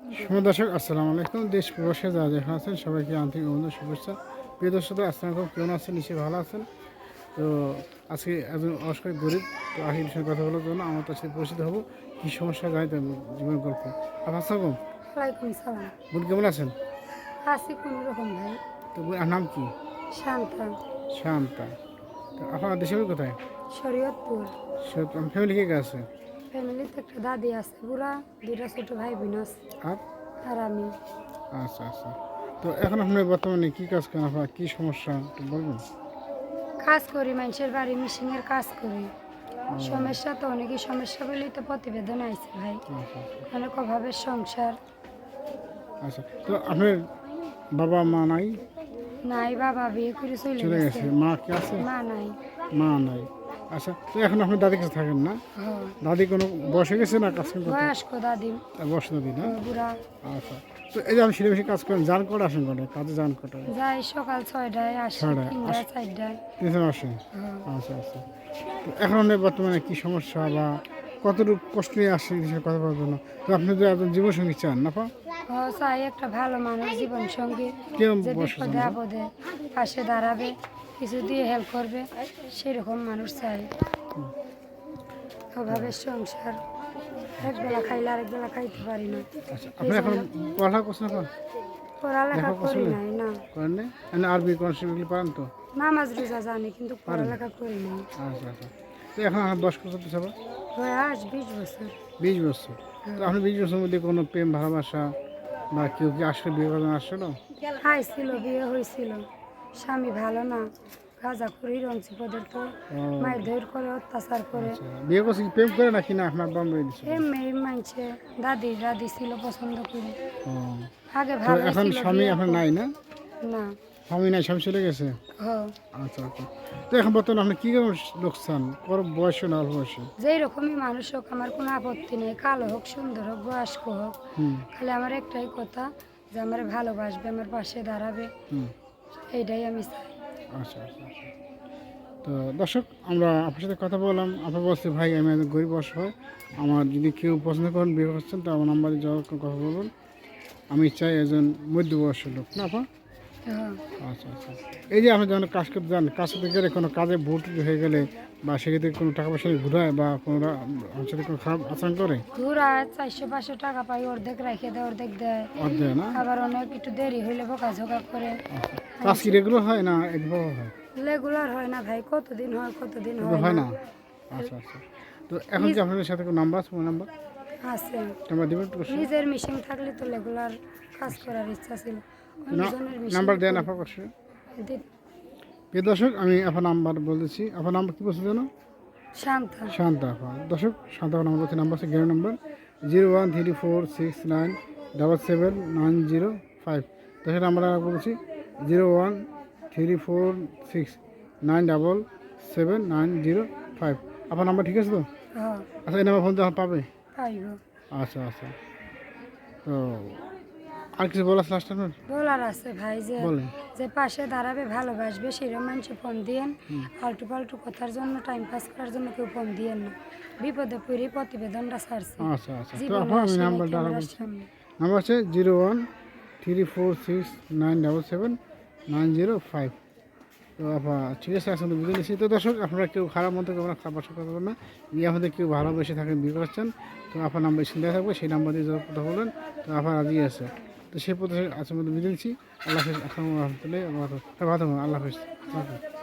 সুপ্রিয় দর্শক আসসালামু আলাইকুম। দেশ প্রবাসে যারা যেখানে আছেন সবাইকে আন্তরিক অভিনন্দন শুভেচ্ছা। প্রিয় দর্শক আসসালাম আলাইকুম। কেমন আছেন? নিশ্চয়ই ভালো আছেন। তো আজকে একজন অস্কার গরিব তো আহির সঙ্গে কথা বলার জন্য আমার তার সাথে পরিচিত হব। কী সমস্যা জানিতে হবে জীবন গল্প। ওয়ালাইকুম সালাম। বোন কেমন আছেন? আছি কোন রকম ভাই। তো বোন, নাম কি? শান্তা। শান্তা। তো আপনার দেশের কোথায়? শরীয়তপুর। ফ্যামিলি কে কে আছে? ফ্যামিলিতে একটা দাদি আছে বুড়া দুইটা ছোট ভাই বোন আছে। আর? আর আমি। আচ্ছা আচ্ছা। তো এখন আপনি বর্তমানে কী কাজ করেন? আপনার কী সমস্যা? একটু বলবেন। কাজ করি মানুষের বাড়ি মিশিংয়ের কাজ করি। সমস্যা তো অনেকই সমস্যা বলেই তো প্রতিবেদন আইছে ভাই। আচ্ছা আচ্ছা। অনেক অভাবের সংসার। আচ্ছা তো আপনার বাবা মা নাই? নাই বাবা বিয়ে করে চলে গেছে। মা কি আছে? মা নাই। মা নাই। আচ্ছা তো এখন আপনি দাদির কাছে থাকেন না? দাদি কোনো হয়ে গেছে না কাজ করতে? বয়স্ক দাদি। বয়স দাদি না? আচ্ছা তো এই যে আপনি সিলে বেশি কাজ করেন জান কটা আসেন কটা কাজে জান কটা? যাই সকাল ছয়টায় আসে ছয়টায়, চারটায়। তিনজন আসেন? আচ্ছা আচ্ছা। তো এখন বর্তমানে কী সমস্যা বা কতটুকু কষ্ট নিয়ে আসছে কথা বলার জন্য? তো আপনি যদি একজন জীবনসঙ্গী চান না পা চাই একটা ভালো মানুষ জীবন সঙ্গী যে বিপদে আপদে পাশে দাঁড়াবে কিছু দিয়ে হেল্প করবে সেরকম মানুষ চাই। অভাবের সংসার এক বেলা খাইলে আরেক বেলা খাইতে পারি না। আচ্ছা পড়ালেখা করি নাই না। করেন আরবি শরীফ পারেন তো? নামাজ রোজা জানি কিন্তু পড়ালেখা করি নাই। আচ্ছা আচ্ছা। এখন দশ বছর? তো বয়স বিশ বছর। বিশ বছর। তো আপনি বিশ বছরের মধ্যে কোনো প্রেম ভালোবাসা বা কেউ কি আসলে বিয়ে করার আসলো? ছিল বিয়ে হয়েছিল স্বামী ভালো না গাঁজা করি রঞ্চি তো মায়ের ধৈর করে অত্যাচার করে। আচ্ছা, বিয়ে করছে কি প্রেম করে নাকি না আপনার বম্বে দিচ্ছে মেয়ে মানছে দাদি দাদি ছিল পছন্দ করে। আগে ভালো এখন স্বামী এখন নাই না? না। স্বামী নাই স্বামী চলে গেছে? হ আচ্ছা আচ্ছা। তো এখন বর্তমানে আপনি কী কেমন লোক চান? বড় বয়সে না অল্প বয়সে? যেই রকমই মানুষ হোক আমার কোনো আপত্তি নেই। কালো হোক সুন্দর হোক বয়স্ক হোক খালি আমার একটাই কথা যে আমার ভালোবাসবে আমার পাশে দাঁড়াবে। এইটাই আমি চাই। আচ্ছা আচ্ছা আচ্ছা। তো দর্শক আমরা আপনার সাথে কথা বললাম। আপনার বলছি ভাই আমি একজন গরিব অসহায় আমার যদি কেউ পছন্দ করেন বিয়ে করছেন তো আমার নাম্বারে যাওয়ার কথা বলুন। আমি চাই একজন মধ্যবয়স্ক লোক। না আপা? হ্যাঁ। আচ্ছা আচ্ছা এই যে আপনি যখন কাজ করতে যান কাজ করতে গেলে কোনো কাজে ভুল হয়ে গেলে বা সেক্ষেত্রে কোনো টাকা পয়সা ঘুরায় বা কোনো সাথে কোনো খারাপ আচরণ করে? ঘুরা চারশো পাঁচশো টাকা পাই অর্ধেক রেখে দেয় অর্ধেক দেয়। অর্ধেক না? আবার অনেক একটু দেরি হইলে বোকাঝোকা করে। আচ্ছা। কাজ কি রেগুলার হয় না একবার হয়? রেগুলার হয় না ভাই কতদিন হয় কতদিন হয় না। আচ্ছা আচ্ছা। তো এখন কি আপনাদের সাথে কোনো নাম্বার আছে? নাম্বার আছে? নিজের মিশিং থাকলে তো রেগুলার কাজ করার ইচ্ছা ছিল। নাম্বার দেন আপনার কষ্ট প্রিয় দর্শক আমি আপনার নাম্বার বলতেছি। আপনার নাম্বার কী বলছেন জানো শান্তা। শান্তা আপা দর্শক শান্তা নাম্বার বলছি নাম্বার হচ্ছে gyro number. Zero one three four six nine double seven nine zero five. দর্শক নাম্বার বলছি। Zero one three four six nine double seven nine zero five. আপনার নাম্বার ঠিক আছে তো? হ্যাঁ। আচ্ছা এই নাম্বার ফোন তো পাবে? আচ্ছা আচ্ছা। তো আর কিছু বলার লাস্ট আপনার বলার আছে ভাই যে যে পাশে দাঁড়াবে ভালোবাসবে সেরকম মানুষে ফোন দিয়েন। আলটু পাল্টু কথার জন্য টাইম পাস করার জন্য কেউ ফোন দিয়েন না। বিপদে পড়ে প্রতিবেদনটা ছাড়ছে আচ্ছা আচ্ছা। তো আমি নাম্বারটা। নাম্বার হচ্ছে zero one three four six nine double seven nine zero five. তো আপা ঠিক আছে তো বুঝে নিচ্ছি তো দর্শক আপনারা কেউ খারাপ মতো করবেন খাবার সাথে করবেন না। ইয়ে আমাদের কেউ ভালোবেসে থাকেন বিয়ে করছেন তো আপনার নাম্বার দেওয়া থাকবে সেই নাম্বার দিয়ে কথা বলেন তো আপনার রাজি আছে? তো সেই পথে আজকের মধ্যে বিদায় নিচ্ছি। আল্লাহ হাফিজ। আসসালামু রহমতুল্লাহ আল্লাহ হাফিজ। আল্লাহ হাফিজ।